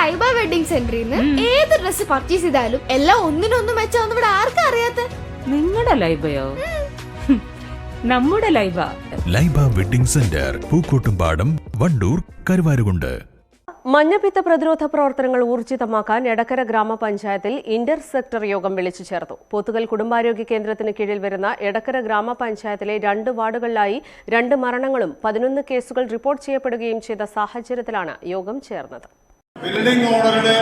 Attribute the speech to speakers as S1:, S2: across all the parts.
S1: Laiba wedding സെന്ററിൽ നിന്ന് ഏത് ഡ്രസ് പർച്ചേസ് ചെയ്താലും എല്ലാം ഒന്നിനൊന്നും മെച്ചാന്ന് ഇവിടെ ആർക്കും അറിയാത്ത?
S2: നിങ്ങളുടെ ലൈബയോ? നമ്മുടെ Laiba.
S3: Laiba wedding center Pookkottumpadam Wandoor Karuvarakundu.
S4: മഞ്ഞപ്പിത്ത പ്രതിരോധ പ്രവർത്തനങ്ങൾ ഊർജിതമാക്കാൻ എടക്കര ഗ്രാമപഞ്ചായത്തിൽ ഇന്റർ സെക്ടർ യോഗം വിളിച്ചു ചേർത്തു. പോത്തുകൽ കുടുംബാരോഗ്യ കേന്ദ്രത്തിന് കീഴിൽ വരുന്ന എടക്കര ഗ്രാമപഞ്ചായത്തിലെ രണ്ട് വാർഡുകളിലായി രണ്ട് മരണങ്ങളും പതിനൊന്ന് കേസുകൾ റിപ്പോർട്ട് ചെയ്യപ്പെടുകയും ചെയ്ത സാഹചര്യത്തിലാണ് യോഗം ചേർന്നത്.
S5: ബിൽഡിംഗ് ഓണറുടെ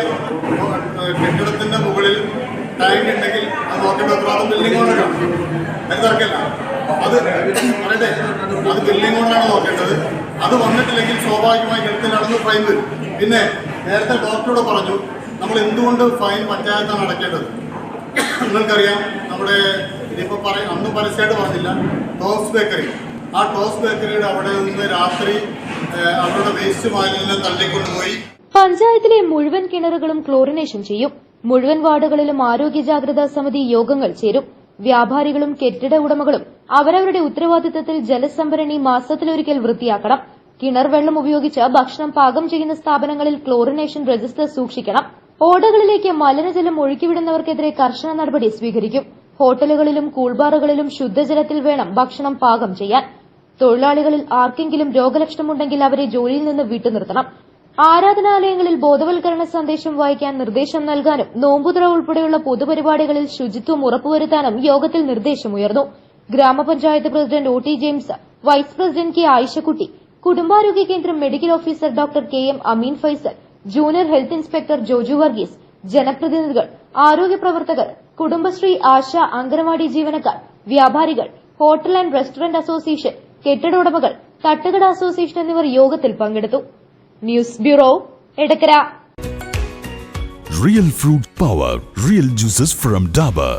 S5: കെട്ടിടത്തിന്റെ മുകളിൽ ടാങ്ക് ഉണ്ടെങ്കിൽ അത് നോക്കേണ്ട ഉത്തരവാദിത്വം ബിൽഡിംഗ് ഓണറാണ് എന്തൊക്കെയല്ല അത് പറയട്ടെ അത് ബിൽഡിംഗ് ഓണറാണ് നോക്കേണ്ടത്. അത് വന്നിട്ടില്ലെങ്കിൽ സ്വാഭാവികമായി കിടത്തിലാണെന്ന് ഫൈൻ വരും പിന്നെ നേരത്തെ ഡോക്ടറോട് പറഞ്ഞു നമ്മൾ എന്തുകൊണ്ട് ഫൈൻ പഞ്ചായത്താണ് അടയ്ക്കേണ്ടത്? നിങ്ങൾക്കറിയാം നമ്മുടെ ഇതിപ്പോൾ പറ അന്ന് പരസ്യമായിട്ട് പറഞ്ഞില്ല ടോസ് ബേക്കറി ആ ടോസ് ബേക്കറിയുടെ അവിടെ നിന്ന് രാത്രി അവരുടെ വേസ്റ്റ് മാലിന്യം തള്ളിക്കൊണ്ടുപോയി.
S6: പഞ്ചായത്തിലെ മുഴുവൻ കിണറുകളും ക്ലോറിനേഷൻ ചെയ്യും. മുഴുവൻ വാർഡുകളിലും ആരോഗ്യ ജാഗ്രതാ സമിതി യോഗങ്ങൾ ചേരും. വ്യാപാരികളും കെട്ടിട ഉടമകളും അവരവരുടെ ഉത്തരവാദിത്തത്തിൽ ജലസംഭരണി മാസത്തിലൊരിക്കൽ വൃത്തിയാക്കണം. കിണർ വെള്ളം ഉപയോഗിച്ച് ഭക്ഷണം പാകം ചെയ്യുന്ന സ്ഥാപനങ്ങളിൽ ക്ലോറിനേഷൻ രജിസ്റ്റർ സൂക്ഷിക്കണം. ഓടകളിലേക്ക് മലിനജലം ഒഴുക്കിവിടുന്നവർക്കെതിരെ കർശന നടപടി സ്വീകരിക്കും. ഹോട്ടലുകളിലും കൂൾബാറുകളിലും ശുദ്ധജലത്തിൽ വേണം ഭക്ഷണം പാകം ചെയ്യാൻ. തൊഴിലാളികളിൽ ആർക്കെങ്കിലും രോഗലക്ഷണമുണ്ടെങ്കിൽ അവരെ ജോലിയിൽ നിന്ന് വിട്ടുനിർത്തണം. ആരാധനാലയങ്ങളിൽ ബോധവൽക്കരണ സന്ദേശം വായിക്കാൻ നിർദ്ദേശം നൽകാനും നോമ്പുതുറ ഉൾപ്പെടെയുള്ള പൊതുപരിപാടികളിൽ ശുചിത്വം ഉറപ്പുവരുത്താനും യോഗത്തിൽ നിർദ്ദേശമുയർന്നു ഗ്രാമപഞ്ചായത്ത് president O T James vice president K Ayishakutty കുടുംബാരോഗ്യ കേന്ദ്രം medical officer doctor K M Ameen Faisal junior health inspector Joju Varghese ജനപ്രതിനിധികൾ ആരോഗ്യ പ്രവർത്തകർ കുടുംബശ്രീ ആശ അംഗനവാടി ജീവനക്കാർ വ്യാപാരികൾ ഹോട്ടൽ ആൻഡ് റെസ്റ്റോറന്റ് അസോസിയേഷൻ കെട്ടിട ഉടമകൾ തട്ടുകട അസോസിയേഷൻ എന്നിവർ യോഗത്തിൽ പങ്കെടുത്തു. News bureau Edakkara.
S3: Real fruit power real juices from Dabur